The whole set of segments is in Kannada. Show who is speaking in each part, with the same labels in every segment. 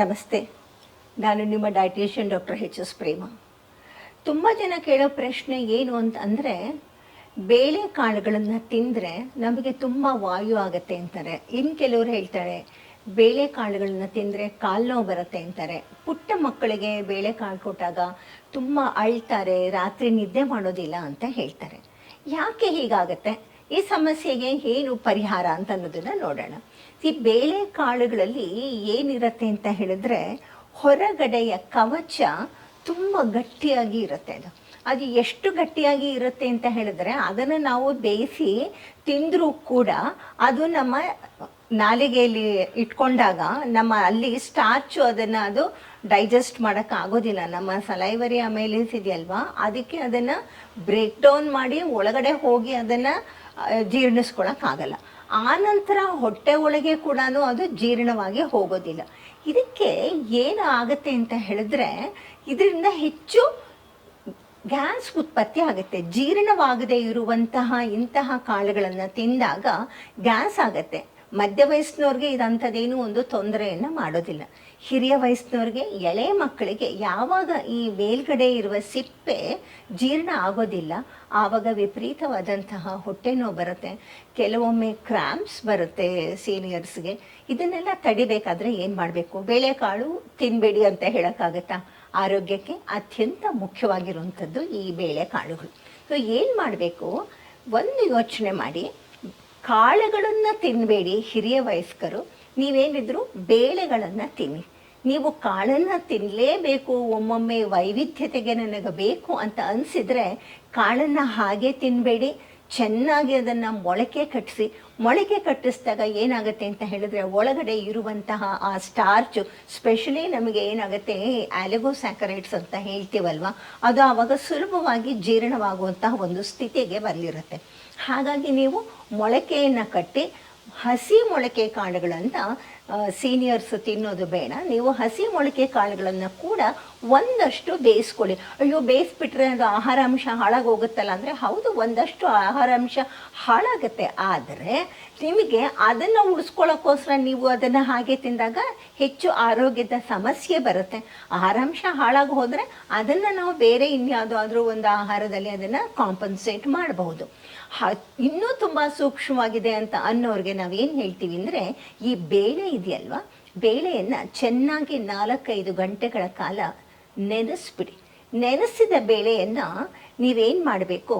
Speaker 1: ನಮಸ್ತೆ. ನಾನು ನಿಮ್ಮ dietician doctor H S Prema. ತುಂಬ ಜನ ಕೇಳೋ ಪ್ರಶ್ನೆ ಏನು ಅಂತ ಅಂದರೆ ಬೇಳೆಕಾಳುಗಳನ್ನು ತಿಂದರೆ ನಮಗೆ ತುಂಬ ವಾಯು ಆಗುತ್ತೆ ಅಂತಾರೆ. ಇನ್ನು ಕೆಲವರು ಹೇಳ್ತಾರೆ ಬೇಳೆಕಾಳುಗಳನ್ನು ತಿಂದರೆ ಕಾಲು ನೋವು ಬರುತ್ತೆ ಅಂತಾರೆ. ಪುಟ್ಟ ಮಕ್ಕಳಿಗೆ ಬೇಳೆಕಾಳು ಕೊಟ್ಟಾಗ ತುಂಬ ಅಳ್ತಾರೆ, ರಾತ್ರಿ ನಿದ್ದೆ ಮಾಡೋದಿಲ್ಲ ಅಂತ ಹೇಳ್ತಾರೆ. ಯಾಕೆ ಹೀಗಾಗತ್ತೆ? ಈ ಸಮಸ್ಯೆಗೆ ಏನು ಪರಿಹಾರ ಅಂತ ಅನ್ನೋದನ್ನ ನೋಡೋಣ. ಈ ಬೇಳೆ ಕಾಳುಗಳಲ್ಲಿ ಏನಿರುತ್ತೆ ಅಂತ ಹೇಳಿದ್ರೆ ಹೊರಗಡೆಯ ಕವಚ ತುಂಬ ಗಟ್ಟಿಯಾಗಿ ಇರುತ್ತೆ ಅದು. ಅದು ಎಷ್ಟು ಗಟ್ಟಿಯಾಗಿ ಇರುತ್ತೆ ಅಂತ ಹೇಳಿದ್ರೆ ಅದನ್ನು ನಾವು ಬೇಯಿಸಿ ತಿಂದರೂ ಕೂಡ ಅದು ನಮ್ಮ ನಾಲಿಗೆಯಲ್ಲಿ ಇಟ್ಕೊಂಡಾಗ ನಮ್ಮ ಅಲ್ಲಿ ಸ್ಟಾರ್ಚು ಅದನ್ನು ಅದು ಡೈಜೆಸ್ಟ್ ಮಾಡೋಕ್ಕೆ ಆಗೋದಿಲ್ಲ. ನಮ್ಮ ಸಲೈವರಿ ಆಮೇಲೆ ಇದೆಯಲ್ವಾ? ಅದಕ್ಕೆ ಅದನ್ನು ಬ್ರೇಕ್ ಡೌನ್ ಮಾಡಿ ಒಳಗಡೆ ಹೋಗಿ ಅದನ್ನು ಜೀರ್ಣಿಸ್ಕೊಳಕ್ಕಾಗಲ್ಲ ಆನಂತರ ಹೊಟ್ಟೆ ಒಳಗೆ ಕೂಡ ಅದು ಜೀರ್ಣವಾಗಿ ಹೋಗೋದಿಲ್ಲ. ಇದಕ್ಕೆ ಏನು ಆಗುತ್ತೆ ಅಂತ ಹೇಳಿದ್ರೆ, ಇದರಿಂದ ಹೆಚ್ಚು ಗ್ಯಾಸ್ ಉತ್ಪತ್ತಿ ಆಗುತ್ತೆ. ಜೀರ್ಣವಾಗದೇ ಇರುವಂತಹ ಇಂತಹ ಕಾಳುಗಳನ್ನು ತಿಂದಾಗ ಗ್ಯಾಸ್ ಆಗುತ್ತೆ. ಮಧ್ಯ ವಯಸ್ಸಿನವ್ರಿಗೆ ಇದಂಥದ್ದೇನು ಒಂದು ತೊಂದರೆಯನ್ನು ಮಾಡೋದಿಲ್ಲ. ಹಿರಿಯ ವಯಸ್ಸಿನವ್ರಿಗೆ, ಎಳೆ ಮಕ್ಕಳಿಗೆ ಯಾವಾಗ ಈ ಮೇಲ್ಗಡೆ ಇರುವ ಸಿಪ್ಪೆ ಜೀರ್ಣ ಆಗೋದಿಲ್ಲ, ಆವಾಗ ವಿಪರೀತವಾದಂತಹ ಹೊಟ್ಟೆ ನೋವು ಬರುತ್ತೆ, ಕೆಲವೊಮ್ಮೆ ಕ್ರಾಂಪ್ಸ್ ಬರುತ್ತೆ ಸೀನಿಯರ್ಸ್ಗೆ. ಇದನ್ನೆಲ್ಲ ತಡಿಬೇಕಾದ್ರೆ ಏನು ಮಾಡಬೇಕು? ಬೇಳೆಕಾಳು ತಿನ್ನಬೇಡಿ ಅಂತ ಹೇಳೋಕ್ಕಾಗತ್ತಾ? ಆರೋಗ್ಯಕ್ಕೆ ಅತ್ಯಂತ ಮುಖ್ಯವಾಗಿರುವಂಥದ್ದು ಈ ಬೇಳೆಕಾಳುಗಳು. ಸೊ, ಏನು ಮಾಡಬೇಕು? ಒಂದು ಯೋಚನೆ ಮಾಡಿ. ಕಾಳುಗಳನ್ನು ತಿನ್ನಬೇಡಿ ಹಿರಿಯ ವಯಸ್ಕರು. ನೀವೇನಿದ್ರು ಬೇಳೆಗಳನ್ನು ತಿನ್ನಿ. ನೀವು ಕಾಳನ್ನ ತಿನ್ನಲೇಬೇಕು ಒಮ್ಮೊಮ್ಮೆ ವೈವಿಧ್ಯತೆಗೆ ನನಗೆ ಬೇಕು ಅಂತ ಅನ್ಸಿದ್ರೆ ಕಾಳನ್ನು ಹಾಗೆ ತಿನ್ನಬೇಡಿ ಚೆನ್ನಾಗಿ ಅದನ್ನು ಮೊಳಕೆ ಕಟ್ಟಿಸಿ ಮೊಳಕೆ ಕಟ್ಟಿಸಿದಾಗ ಏನಾಗುತ್ತೆ ಅಂತ ಹೇಳಿದ್ರೆ ಒಳಗಡೆ ಇರುವಂತಹ ಆ ಸ್ಟಾರ್ಚು ಸ್ಪೆಷಲಿ ನಮಗೆ ಏನಾಗುತ್ತೆ ಆಲಿಗೋಸ್ಯಾಕರೈಟ್ಸ್ ಅಂತ ಹೇಳ್ತೀವಲ್ವ? ಅದು ಆವಾಗ ಸುಲಭವಾಗಿ ಜೀರ್ಣವಾಗುವಂತಹ ಒಂದು ಸ್ಥಿತಿಗೆ ಬರಲಿರುತ್ತೆ ಹಾಗಾಗಿ ನೀವು ಮೊಳಕೆಯನ್ನು ಕಟ್ಟಿ ಹಸಿ ಮೊಳಕೆ ಕಾಳುಗಳನ್ನ ಸೀನಿಯರ್ಸ್ ತಿನ್ನೋದು ಬೇಡ. ನೀವು ಹಸಿ ಮೊಳಕೆ ಕಾಳುಗಳನ್ನು ಕೂಡ ಒಂದಷ್ಟು ಬೇಯಿಸ್ಕೊಳ್ಳಿ. ಅಯ್ಯೋ, ಬೇಯಿಸ್ಬಿಟ್ರೆ ಅದು ಆಹಾರಾಂಶ ಹಾಳಾಗೋಗುತ್ತಲ್ಲ ಅಂದರೆ ಹೌದು, ಒಂದಷ್ಟು ಆಹಾರಾಂಶ ಹಾಳಾಗುತ್ತೆ. ಆದರೆ ನಿಮಗೆ ಅದನ್ನು ಉಳಿಸ್ಕೊಳ್ಳೋಕ್ಕೋಸ್ಕರ ನೀವು ಅದನ್ನು ಹಾಗೆ ತಿಂದಾಗ ಹೆಚ್ಚು ಆರೋಗ್ಯದ ಸಮಸ್ಯೆ ಬರುತ್ತೆ. ಆಹಾರಾಂಶ ಹಾಳಾಗಿ ಹೋದರೆ ಅದನ್ನು ನಾವು ಬೇರೆ ಇನ್ಯಾವುದಾದ್ರೂ ಒಂದು ಆಹಾರದಲ್ಲಿ ಅದನ್ನು ಕಾಂಪನ್ಸೇಟ್ ಮಾಡಬಹುದು. ಇನ್ನೂ ತುಂಬ ಸೂಕ್ಷ್ಮವಾಗಿದೆ ಅಂತ ಅನ್ನೋರಿಗೆ ನಾವೇನು ಹೇಳ್ತೀವಿ ಅಂದರೆ ಈ ಬೇಳೆ ಇದೆಯಲ್ವಾ? ಬೇಳೆಯನ್ನು ಚೆನ್ನಾಗಿ ನಾಲ್ಕೈದು ಗಂಟೆಗಳ ಕಾಲ ನೆನೆಸ್ಬಿಡಿ. ನೆನೆಸಿದ ಬೇಳೆಯನ್ನು ನೀವೇನು ಮಾಡಬೇಕು?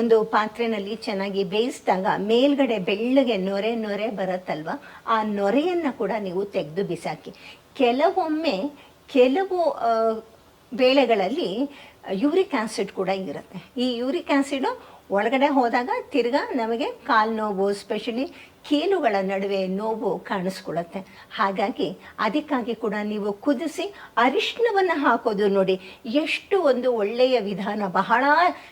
Speaker 1: ಒಂದು ಪಾತ್ರೆನಲ್ಲಿ ಚೆನ್ನಾಗಿ ಬೇಯಿಸಿದಾಗ ಮೇಲ್ಗಡೆ ಬೆಳ್ಳಗೆ ನೊರೆ ನೊರೆ ಬರುತ್ತಲ್ವ? ಆ ನೊರೆಯನ್ನು ಕೂಡ ನೀವು ತೆಗೆದು ಬಿಸಾಕಿ. ಕೆಲವೊಮ್ಮೆ ಕೆಲವು ಬೇಳೆಗಳಲ್ಲಿ ಯೂರಿಕ್ ಆ್ಯಸಿಡ್ ಕೂಡ ಇರುತ್ತೆ. ಈ ಯೂರಿಕ್ ಆ್ಯಸಿಡು ಒಳಗಡೆ ಹೋದಾಗ ತಿರ್ಗಾ ನಮಗೆ ಕಾಲು ನೋವು ಸ್ಪೆಷಲಿ ಕೀಲುಗಳ ನಡುವೆ ನೋವು ಕಾಣಿಸ್ಕೊಳ್ಳುತ್ತೆ. ಹಾಗಾಗಿ ಅದಕ್ಕಾಗಿ ಕೂಡ ನೀವು ಕುದಿಸಿ ಅರಿಶಿನವನ್ನು ಹಾಕೋದು ನೋಡಿ. ಎಷ್ಟು ಒಂದು ಒಳ್ಳೆಯ ವಿಧಾನ. ಬಹಳ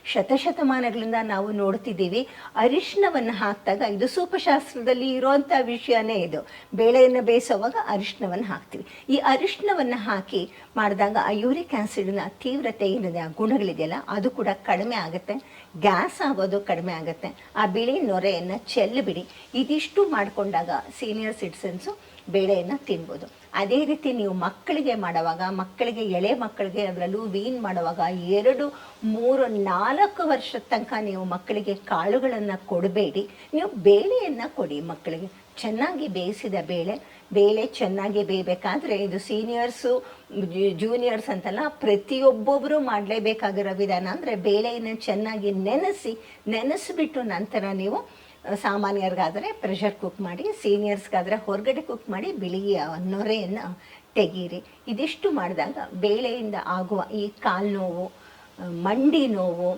Speaker 1: ಶತಶತಮಾನಗಳಿಂದ ನಾವು ನೋಡ್ತಿದ್ದೀವಿ. ಅರಿಶಿನವನ್ನು ಹಾಕಿದಾಗ ಇದು ಸೂಪಶಾಸ್ತ್ರದಲ್ಲಿ ಇರುವಂಥ ವಿಷಯನೇ ಇದು. ಬೇಳೆಯನ್ನು ಬೇಯಿಸೋವಾಗ ಅರಿಶಿನವನ್ನು ಹಾಕ್ತೀವಿ. ಈ ಅರಿಶಿನವನ್ನು ಹಾಕಿ ಮಾಡಿದಾಗ ಆ ಯೂರಿಕ್ ಆ್ಯಸಿಡ್ನ ತೀವ್ರತೆ ಏನಿದೆ, ಆ ಗುಣಗಳಿದೆಯಲ್ಲ, ಅದು ಕೂಡ ಕಡಿಮೆ ಆಗುತ್ತೆ. ಗ್ಯಾಸ್ ಆಗೋದು ಕಡಿಮೆ ಆಗುತ್ತೆ. ಆ ಬಿಳಿ ನೊರೆಯನ್ನು ಚೆಲ್ಲಿಬಿಡಿ ಇದಿಷ್ಟು ಮಾಡಿಕೊಂಡಾಗ ಸೀನಿಯರ್ ಸಿಟಿಸನ್ಸು ಬೇಳೆಯನ್ನು ತಿನ್ಬೋದು. ಅದೇ ರೀತಿ ನೀವು ಮಕ್ಕಳಿಗೆ ಮಾಡುವಾಗ, ಮಕ್ಕಳಿಗೆ, ಎಳೆ ಮಕ್ಕಳಿಗೆ ಅದರಲ್ಲೂ ವೀನ್ ಮಾಡುವಾಗ ಎರಡು, ಮೂರು, ನಾಲ್ಕು ವರ್ಷದ ತನಕ ನೀವು ಮಕ್ಕಳಿಗೆ ಕಾಳುಗಳನ್ನು ಕೊಡಬೇಡಿ. ನೀವು ಬೇಳೆಯನ್ನು ಕೊಡಿ ಮಕ್ಕಳಿಗೆ. ಚೆನ್ನಾಗಿ ಬೇಯಿಸಿದ ಬೇಳೆ ಬೇಳೆ ಚೆನ್ನಾಗಿ ಬೇಯಬೇಕಾದ್ರೆ ಇದು ಸೀನಿಯರ್ಸು ಜೂನಿಯರ್ಸ್ ಅಂತಲ್ಲ ಪ್ರತಿಯೊಬ್ಬೊಬ್ಬರು ಮಾಡಲೇಬೇಕಾಗಿರೋ ವಿಧಾನ. ಅಂದರೆ ಬೇಳೆಯನ್ನು ಚೆನ್ನಾಗಿ ನೆನೆಸಿ, ನೆನೆಸಿಬಿಟ್ಟು ನಂತರ ನೀವು ಸಾಮಾನ್ಯರಿಗಾದರೆ ಪ್ರೆಷರ್ ಕುಕ್ ಮಾಡಿ ಸೀನಿಯರ್ಸ್ಗಾದರೆ ಹೊರಗಡೆ ಕುಕ್ ಮಾಡಿ ಬಿಳಿಯ ನೊರೆಯನ್ನು ತೆಗೀರಿ. ಇದಿಷ್ಟು ಮಾಡಿದಾಗ ಬೇಳೆಯಿಂದ ಆಗುವ ಈ ಕಾಲು ನೋವು ಮಂಡಿ ನೋವು,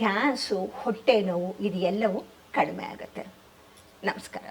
Speaker 1: ಗ್ಯಾಸು, ಹೊಟ್ಟೆ ನೋವು, ಇದು ಎಲ್ಲವೂ ಕಡಿಮೆ ಆಗುತ್ತೆ. ನಮಸ್ಕಾರ.